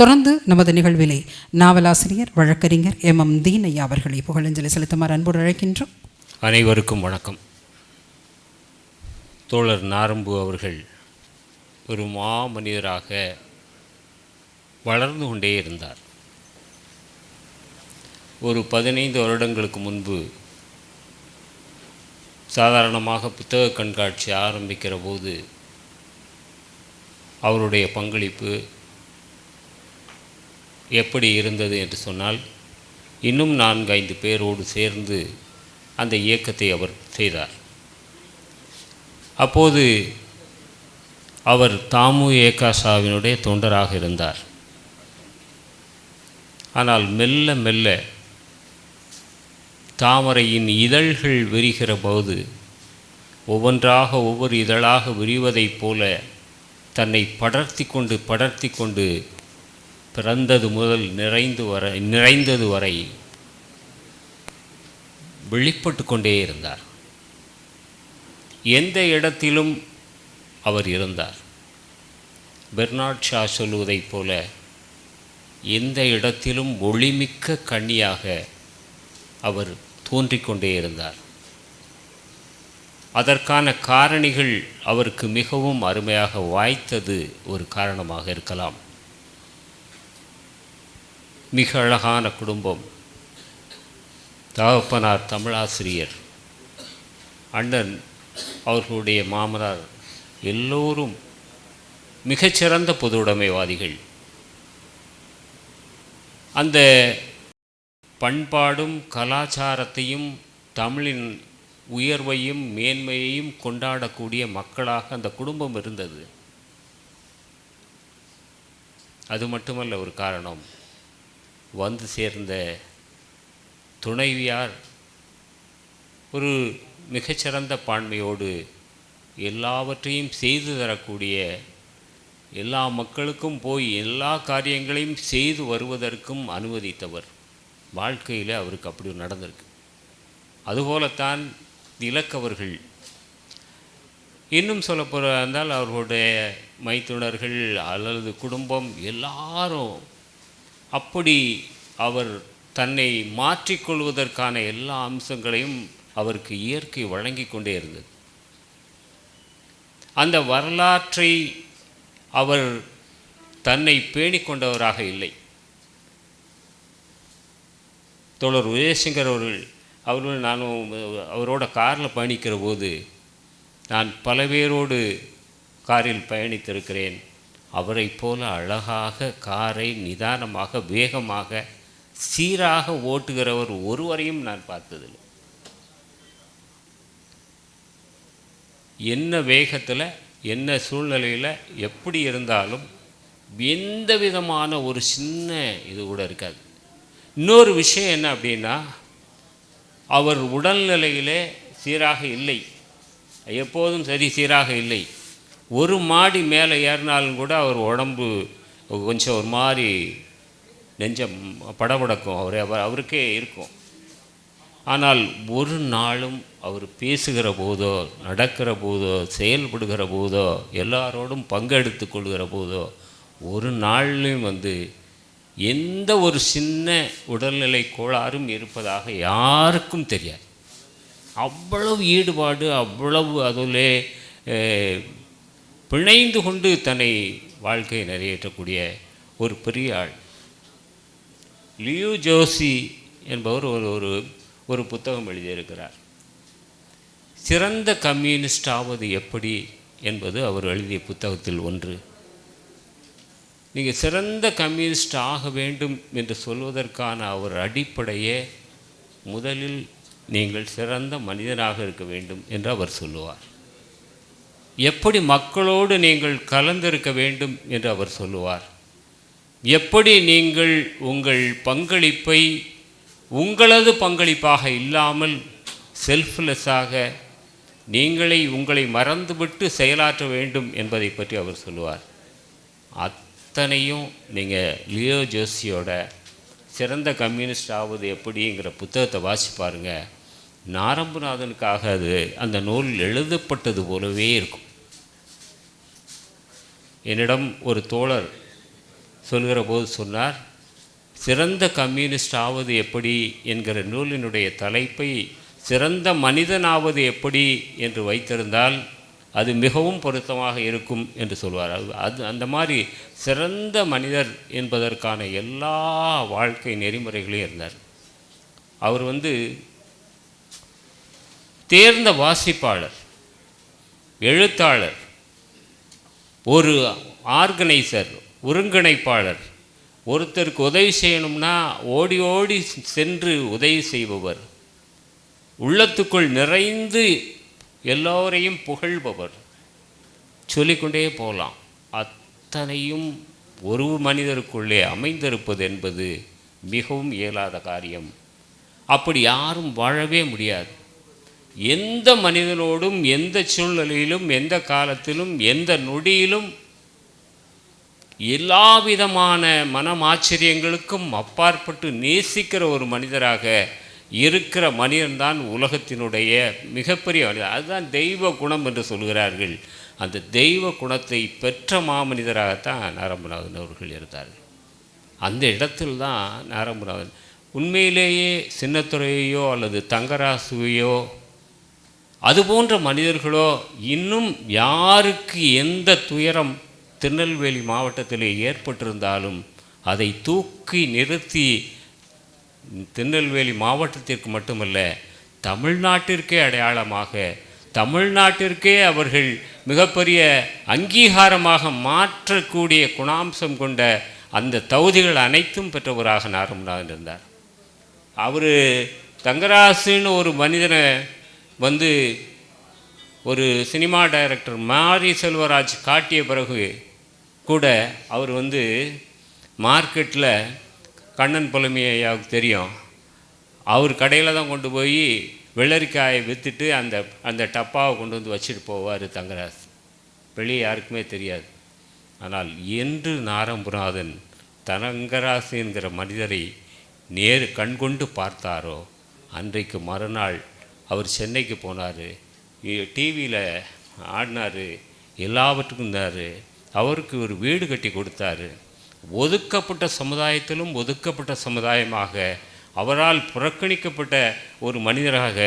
தொடர்ந்து நமது நிகழ்விலே நாவலாசிரியர் வழக்கறிஞர் எம். எம். தீனையா அவர்களை புகழஞ்சலி செலுத்துமாறு அன்போடு அழைக்கின்றோம். அனைவருக்கும் வணக்கம். தோழர் நாரம்பு அவர்கள் ஒரு மா மனிதராக வளர்ந்து கொண்டே இருந்தார். ஒரு பதினைந்து வருடங்களுக்கு முன்பு சாதாரணமாக புத்தக கண்காட்சி ஆரம்பிக்கிற போது அவருடைய பங்களிப்பு எப்படி இருந்தது என்று சொன்னால் இன்னும் நான்கு ஐந்து பேரோடு சேர்ந்து அந்த இயக்கத்தை அவர் செய்தார். அப்போது அவர் தாமு ஏகாசாவினுடைய தொண்டராக இருந்தார். ஆனால் மெல்ல மெல்ல தாமரையின் இதழ்கள் விரிகிற போது ஒவ்வொன்றாக ஒவ்வொரு இதழாக விரிவதைப் போல தன்னை படர்த்தி கொண்டு படர்த்தி கொண்டு பிறந்தது முதல் நிறைந்து வரை நிறைந்தது வரை வெளிப்பட்டு கொண்டே இருந்தார். எந்த இடத்திலும் அவர் இருந்தார். பெர்னாட் ஷா சொல்லுவதைப் போல எந்த இடத்திலும் ஒளிமிக்க கண்ணியாக அவர் தோன்றிக்கொண்டே இருந்தார். அதற்கான காரணிகள் அவருக்கு மிகவும் அருமையாக வாய்த்தது ஒரு காரணமாக இருக்கலாம். மிக அழகான குடும்பம். தகப்பனார் தமிழாசிரியர் அண்ணன் அவர்களுடைய மாமனார் எல்லோரும் மிகச்சிறந்த பொது உடைமைவாதிகள். அந்த பண்பாடும் கலாச்சாரத்தையும் தமிழின் உயர்வையும் மேன்மையையும் கொண்டாடக்கூடிய மக்களாக அந்த குடும்பம் இருந்தது. அது மட்டுமல்ல ஒரு காரணம். வந்து சேர்ந்த துணைவியார் ஒரு மிகச்சிறந்த பான்மையோடு எல்லாவற்றையும் செய்து தரக்கூடிய எல்லா மக்களுக்கும் போய் எல்லா காரியங்களையும் செய்து வருவதற்கும் அனுமதித்தவர். வாழ்க்கையில் அவருக்கு அப்படி நடந்திருக்கு. அதுபோலத்தான் இலக்கவர்கள் இன்னும் சொல்ல இருந்தால் அவர்களுடைய மைத்துனர்கள் அல்லது குடும்பம் எல்லாரும் அப்படி அவர் தன்னை மாற்றிக்கொள்வதற்கான எல்லா அம்சங்களையும் அவருக்கு இயற்கை வழங்கி கொண்டே இருந்தது. அந்த வரலாற்றை அவர் தன்னை பேணிக்கொண்டவராக இல்லை. தோழர் உதயசங்கர் அவர்கள் அவர்கள் நானும் அவரோட காரில் பயணிக்கிற போது நான் பல பேரோடு காரில் பயணித்திருக்கிறேன். அவரைப் போல அழகாக காரை நிதானமாக வேகமாக சீராக ஓட்டுகிறவர் ஒருவரையும் நான் பார்த்ததில்லை. என்ன வேகத்தில் என்ன சூழ்நிலையில் எப்படி இருந்தாலும் எந்த விதமான ஒரு சின்ன இது கூட இருக்காது. இன்னொரு விஷயம் என்ன அப்படின்னா அவர் உடல்நிலையிலே சீராக இல்லை. எப்போதும் சரி சீராக இல்லை. ஒரு மாடி மேலே ஏறினாலும் கூட அவர் உடம்பு கொஞ்சம் ஒரு மாதிரி நெஞ்சம் படபடக்கும். அவர் அவர் அவருக்கே இருக்கும். ஆனால் ஒரு நாளும் அவர் பேசுகிற போதோ நடக்கிற போதோ செயல்படுகிற போதோ எல்லாரோடும் பங்கெடுத்து கொள்கிற போதோ ஒரு நாள்லையும் வந்து எந்த ஒரு சின்ன உடல்நிலை கோளாறும் இருப்பதாக யாருக்கும் தெரியாது. அவ்வளவு ஈடுபாடு அவ்வளவு அதிலே பிணைந்து கொண்டு தன்னை வாழ்க்கையை நிறைவேற்றக்கூடிய ஒரு பெரிய ஆள். லியூ ஜோசி என்பவர் ஒரு ஒரு ஒரு புத்தகம் எழுதியிருக்கிறார். சிறந்த கம்யூனிஸ்ட் ஆவது எப்படி? என்பது அவர் எழுதிய புத்தகத்தில் ஒன்று. நீங்கள் சிறந்த கம்யூனிஸ்ட் ஆக வேண்டும் என்று சொல்வதற்கான அவர் அடிப்படையே முதலில் நீங்கள் சிறந்த மனிதனாக இருக்க வேண்டும் என்று அவர் சொல்லுவார். எப்படி மக்களோடு நீங்கள் கலந்திருக்க வேண்டும் என்று அவர் சொல்லுவார். எப்படி நீங்கள் உங்கள் பங்களிப்பை உங்களது பங்களிப்பாக இல்லாமல் செல்ஃப்லெஸ்ஸாக நீங்களை உங்களை மறந்துவிட்டு செயலாற்ற வேண்டும் என்பதை பற்றி அவர் சொல்லுவார். அத்தனையும் நீங்கள் லியோ ஜோசியோட சிறந்த கம்யூனிஸ்ட் ஆவது எப்படிங்கிற புத்தகத்தை வாசி பாருங்கள் நாரம்புநாதனுக்காக அது அந்த நூல் எழுதப்பட்டது போலவே இருக்கும். என்னிடம் ஒரு தோழர் சொல்கிற போது சொன்னார் சிறந்த கம்யூனிஸ்ட் ஆவது எப்படி? என்கிற நூலினுடைய தலைப்பை சிறந்த மனிதனாவது எப்படி? என்று வைத்திருந்தால் அது மிகவும் பொருத்தமாக இருக்கும் என்று சொல்வார். அது அது அந்த மாதிரி சிறந்த மனிதர் என்பதற்கான எல்லா வாழ்க்கை நெறிமுறைகளையும் இருந்தார். அவர் வந்து தேர்ந்த வாசிப்பாளர் எழுத்தாளர் ஒரு ஆர்கனைசர் ஒருங்கிணைப்பாளர். ஒருத்தருக்கு உதவி செய்யணும்னா ஓடி ஓடி சென்று உதவி செய்பவர். உள்ளத்துக்குள் நிறைந்து எல்லோரையும் புகழ்பவர். சொல்லிக்கொண்டே போகலாம். அத்தனையும் ஒரு மனிதருக்குள்ளே அமைந்திருப்பது என்பது மிகவும் இயலாத காரியம். அப்படி யாரும் வாழவே முடியாது. எந்த மனிதனோடும் எந்த சூழ்நிலையிலும் எந்த காலத்திலும் எந்த நொடியிலும் எல்லா விதமான மனமாச்சரியங்களுக்கும் அப்பாற்பட்டு நேசிக்கிற ஒரு மனிதராக இருக்கிற மனிதன்தான் உலகத்தினுடைய மிகப்பெரிய மனிதர். அதுதான் தெய்வ குணம் என்று சொல்கிறார்கள். அந்த தெய்வ குணத்தை பெற்ற மாமனிதராகத்தான் நாரம்பநாதன் அவர்கள் இருந்தார்கள். அந்த இடத்தில் தான் நாரம்பநாதன் உண்மையிலேயே சின்னத்துறையோ அல்லது தங்கராசுவையோ அதுபோன்ற மனிதர்களோ இன்னும் யாருக்கு எந்த துயரம் திருநெல்வேலி மாவட்டத்தில் ஏற்பட்டிருந்தாலும் அதை தூக்கி நிறுத்தி திருநெல்வேலி மாவட்டத்திற்கு மட்டுமல்ல தமிழ்நாட்டிற்கே அடையாளமாக தமிழ்நாட்டிற்கே அவர்கள் மிகப்பெரிய அங்கீகாரமாக மாற்றக்கூடிய குணாம்சம் கொண்ட அந்த தகுதிகள் அனைத்தும் பெற்றவராக நாரமநாதன் இருந்தார். அவர் தங்கராசுன்னு ஒரு மனிதனை வந்து ஒரு சினிமா டைரக்டர் மாரி செல்வராஜ் காட்டிய பிறகு கூட அவர் வந்து மார்க்கெட்டில் கண்ணன் புலமையாவுக்கு தெரியும். அவர் கடையில் தான் கொண்டு போய் வெள்ளரிக்காயை விற்றுட்டு அந்த அந்த டப்பாவை கொண்டு வந்து வச்சுட்டு போவார் தங்கராஜ். வெளியே யாருக்குமே தெரியாது. ஆனால் என்று நாரம்புநாதன் தங்கராசு என்கிற மனிதரை நேரு கண்கொண்டு பார்த்தாரோ அன்றைக்கு மறுநாள் அவர் சென்னைக்கு போனார். டிவியில் ஆடினார். எல்லாவற்றுக்கும் இருந்தார். அவருக்கு ஒரு வீடு கட்டி கொடுத்தாரு. ஒதுக்கப்பட்ட சமுதாயத்திலும் ஒதுக்கப்பட்ட சமுதாயமாக அவரால் புறக்கணிக்கப்பட்ட ஒரு மனிதராக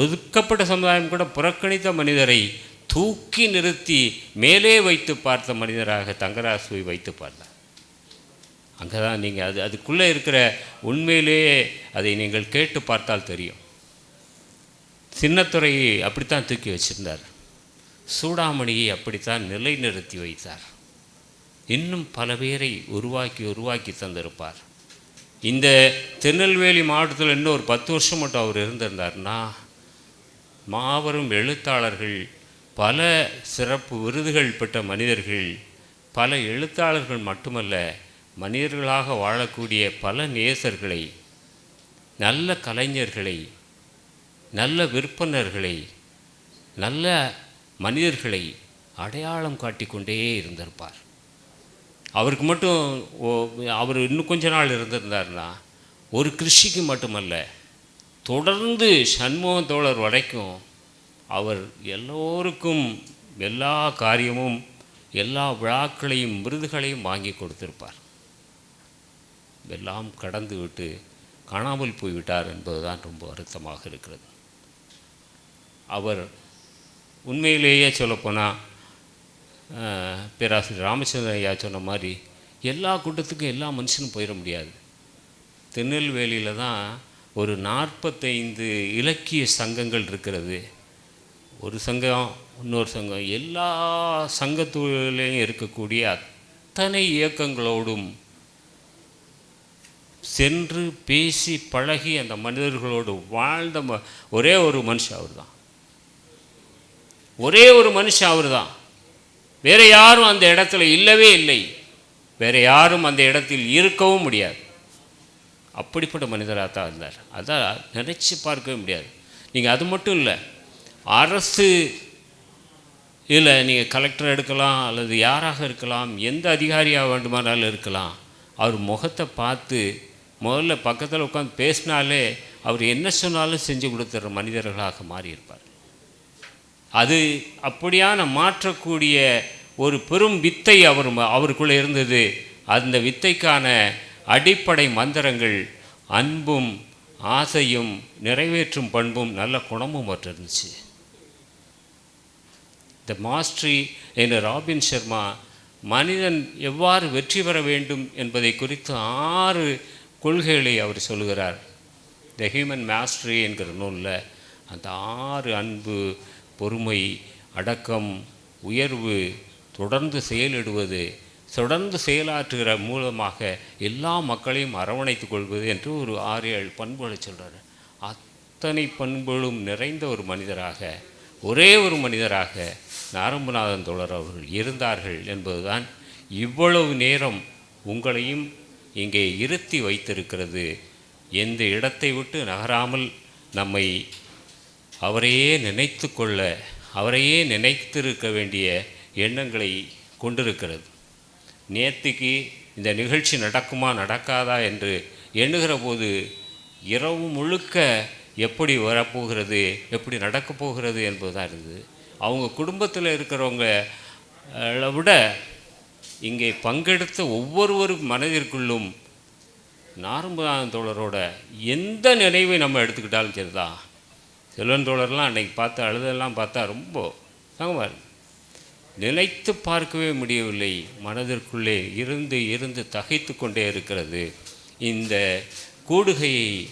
ஒதுக்கப்பட்ட சமுதாயம் கூட புறக்கணித்த மனிதரை தூக்கி நிறுத்தி மேலே வைத்து பார்த்த மனிதராக தங்கராசுவை வைத்து பார்த்தார். அங்கே தான் நீங்கள் அது அதுக்குள்ளே இருக்கிற உண்மையிலேயே அதை நீங்கள் கேட்டு பார்த்தால் தெரியும். சின்னத்துறையை அப்படித்தான் தூக்கி வச்சிருந்தார். சூடாமணியை அப்படித்தான் நிலைநிறுத்தி வைத்தார். இன்னும் பல பேரை உருவாக்கி உருவாக்கி தந்திருப்பார். இந்த திருநெல்வேலி மாவட்டத்தில் இன்னும் ஒரு பத்து வருஷம் மட்டும் அவர் இருந்திருந்தார்னா மாபெரும் எழுத்தாளர்கள் பல சிறப்பு விருதுகள் பெற்ற மனிதர்கள் பல எழுத்தாளர்கள் மட்டுமல்ல மனிதர்களாக வாழக்கூடிய பல நேசர்களை நல்ல கலைஞர்களை நல்ல விற்பனர்களை நல்ல மனிதர்களை அடையாளம் காட்டிக்கொண்டே இருந்திருப்பார். அவருக்கு மட்டும் ஓ- அவர் இன்னும் கொஞ்ச நாள் இருந்திருந்தார்னா ஒரு கிருஷிக்கு மட்டுமல்ல தொடர்ந்து சண்முகம் தோழர் வரைக்கும் அவர் எல்லோருக்கும் எல்லா காரியமும் எல்லா விழாக்களையும் விருதுகளையும் வாங்கி கொடுத்திருப்பார். எல்லாம் கடந்து விட்டு காணாமல் போய்விட்டார் என்பதுதான் ரொம்ப வருத்தமாக இருக்கிறது. அவர் உண்மையிலேயே சொல்லப்போனால் பேராசிரியர் ராமச்சந்திரன் ஐயா சொன்ன மாதிரி எல்லா கூட்டத்துக்கும் எல்லா மனுஷனும் போயிட முடியாது. திருநெல்வேலியில் தான் ஒரு நாற்பத்தைந்து இலக்கிய சங்கங்கள் இருக்கிறது. ஒரு சங்கம் இன்னொரு சங்கம் எல்லா சங்கத்துலேயும் இருக்கக்கூடிய அத்தனை இயக்கங்களோடும் சென்று பேசி பழகி அந்த மனிதர்களோடு வாழ்ந்த ம- ஒரே ஒரு மனுஷன் அவர் தான் ஒரே ஒரு மனுஷன் அவர் தான் வேற யாரும் அந்த இடத்துல இல்லவே இல்லை. வேறு யாரும் அந்த இடத்தில் இருக்கவும் முடியாது. அப்படிப்பட்ட மனிதராக தான் இருந்தார். அதான் நினச்சி பார்க்கவே முடியாது. நீங்கள் அது மட்டும் இல்லை அரசு இல்லை நீங்கள் கலெக்டர் எடுக்கலாம் அல்லது யாராக இருக்கலாம் எந்த அதிகாரியாக வேண்டுமானாலும் இருக்கலாம். அவர் முகத்தை பார்த்து முதல்ல பக்கத்தில் உட்காந்து பேசினாலே அவர் என்ன சொன்னாலும் செஞ்சு கொடுத்துட்ற மனிதர்களாக மாறியிருப்பார். அது அப்படியான மாற்றக்கூடிய ஒரு பெரும் வித்தை அவர் அவருக்குள்ளே இருந்தது. அந்த வித்தைக்கான அடிப்படை மந்திரங்கள் அன்பும் ஆசையும் நிறைவேற்றும் பண்பும் நல்ல குணமும் அவற்றை இருந்துச்சு. த மாஸ்ட்ரி என்ற ராபின் சர்மா மனிதன் எவ்வாறு வெற்றி பெற வேண்டும் என்பதை குறித்து ஆறு கொள்கைகளை அவர் சொல்கிறார் த ஹியூமன் மாஸ்ட்ரி என்கிற நூலில் அந்த ஆறு அன்பு பொறுமை அடக்கம் உயர்வு தொடர்ந்து செயலிடுவது தொடர்ந்து செயலாற்றுகிற மூலமாக எல்லா மக்களையும் அரவணைத்து கொள்வது என்று ஒரு ஆறு ஏழு பண்புகளை சொல்கிறார் அத்தனை பண்புகளும் நிறைந்த ஒரு மனிதராக ஒரே ஒரு மனிதராக நாரம்புநாதன் தோழர் அவர்கள் இருந்தார்கள் என்பதுதான் இவ்வளவு நேரம் உங்களையும் இங்கே இருத்தி வைத்திருக்கிறது. எந்த இடத்தை விட்டு நகராமல் நம்மை அவரையே நினைத்து கொள்ள அவரையே நினைத்திருக்க வேண்டிய எண்ணங்களை கொண்டிருக்கிறது. நேத்திக்கு இந்த நிகழ்ச்சி நடக்குமா நடக்காதா என்று எண்ணுகிற போது இரவு முழுக்க எப்படி வரப்போகிறது எப்படி நடக்கப் போகிறது என்பதாக இருந்தது. அவங்க குடும்பத்தில் இருக்கிறவங்க விட இங்கே பங்கெடுத்த ஒவ்வொருவர் மனதிற்குள்ளும் நாரம்பதான தோழரோட எந்த நினைவை நம்ம எடுத்துக்கிட்டாலும் சரிதான். செல்வன் தோழர்லாம் அன்னைக்கு பார்த்து அழுதெல்லாம் பார்த்தா ரொம்ப சங்கமாக இருக்கு. நினைத்து பார்க்கவே முடியவில்லை. மனதிற்குள்ளே இருந்து இருந்து தகைத்து கொண்டே இருக்கிறது. இந்த கூடுகையை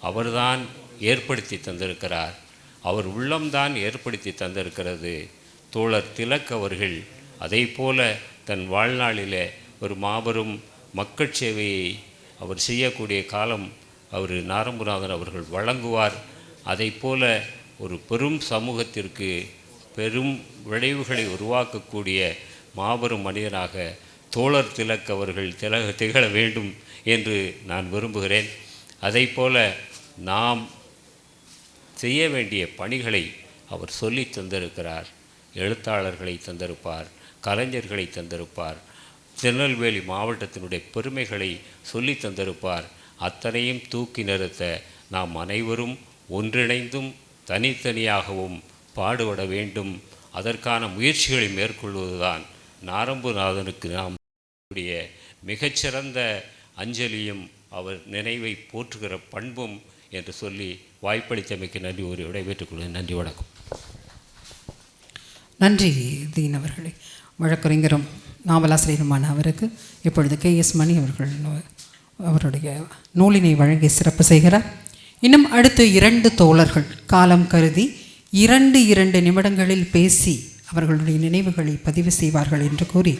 அவர்தான் ஏற்படுத்தி தந்திருக்கிறார். அவர் உள்ளம்தான் ஏற்படுத்தி தந்திருக்கிறது. தோழர் திலக் அவர்கள் அதை போல தன் வாழ்நாளில் ஒரு மாபெரும் மக்கள் சேவையை அவர் செய்யக்கூடிய காலம் அவர் நாரம்புநாதன் அவர்கள் வழங்குவார் அதை போல ஒரு பெரும் சமூகத்திற்கு பெரும் விளைவுகளை உருவாக்கக்கூடிய மாபெரும் மனிதனாக தோழர் திலக் அவர்கள் திலக திகழ வேண்டும் என்று நான் விரும்புகிறேன். அதை போல நாம் செய்ய வேண்டிய பணிகளை அவர் சொல்லி தந்திருக்கிறார். எழுத்தாளர்களை தந்திருப்பார் கலைஞர்களை தந்திருப்பார் திருநெல்வேலி மாவட்டத்தினுடைய பெருமைகளை சொல்லி தந்திருப்பார். அத்தனையும் தூக்கி நிறுத்த நாம் அனைவரும் ஒன்றிணைந்தும் தனித்தனியாகவும் பாடுபட வேண்டும். அதற்கான முயற்சிகளை மேற்கொள்வதுதான் நாரம்புநாதனுக்கு நாம் மிகச்சிறந்த அஞ்சலியும் அவர் நினைவை போற்றுகிற பண்பும் என்று சொல்லி வாய்ப்பளித்தமைக்கு நன்றி ஒரு விடைபெற்றுக் கொள்கிறேன். நன்றி வணக்கம். நன்றி தீன் அவர்களே. வழக்கறிஞரும் நாவலாசிரியருமான அவருக்கு இப்பொழுது கே எஸ் மணி அவர்கள் அவருடைய நூலினை வழங்கி சிறப்பு செய்கிறார். இன்னும் அடுத்து இரண்டு தோழர்கள் காலம் கருதி இரண்டு இரண்டு நிமிடங்களில் பேசி அவர்களுடைய நினைவுகளை பதிவு செய்வார்கள் என்று கூறி